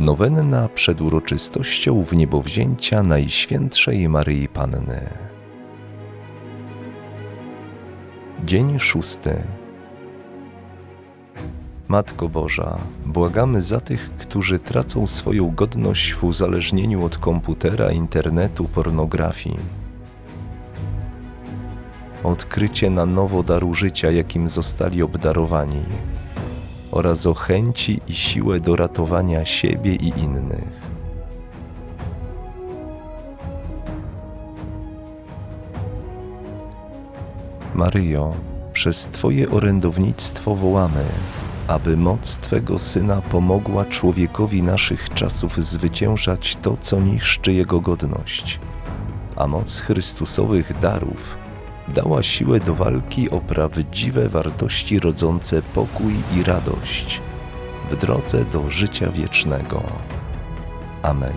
Nowenna przed uroczystością wniebowzięcia Najświętszej Maryi Panny. Dzień szósty. Matko Boża, błagamy za tych, którzy tracą swoją godność w uzależnieniu od komputera, internetu, pornografii. Odkrycie na nowo daru życia, jakim zostali obdarowani, oraz o chęci i siłę do ratowania siebie i innych. Maryjo, przez Twoje orędownictwo wołamy, aby moc Twego Syna pomogła człowiekowi naszych czasów zwyciężać to, co niszczy jego godność, a moc Chrystusowych darów dała siłę do walki o prawdziwe wartości rodzące pokój i radość w drodze do życia wiecznego. Amen.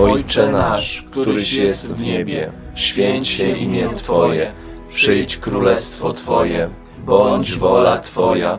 Ojcze nasz, któryś jest w niebie, święć się imię Twoje, przyjdź królestwo Twoje, bądź wola Twoja,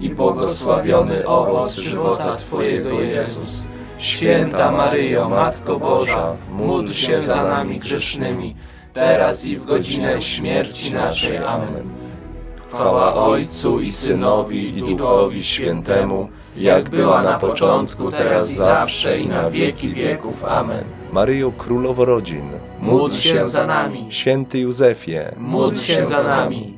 i błogosławiony owoc żywota Twojego Jezus. Święta Maryjo, Matko Boża, módl się za nami grzesznymi, teraz i w godzinę śmierci naszej. Amen. Chwała Ojcu i Synowi i Duchowi Świętemu, jak była na początku, teraz zawsze i na wieki wieków. Amen. Maryjo Królowo Rodzin, Módl się za nami, Święty Józefie, módl się za nami,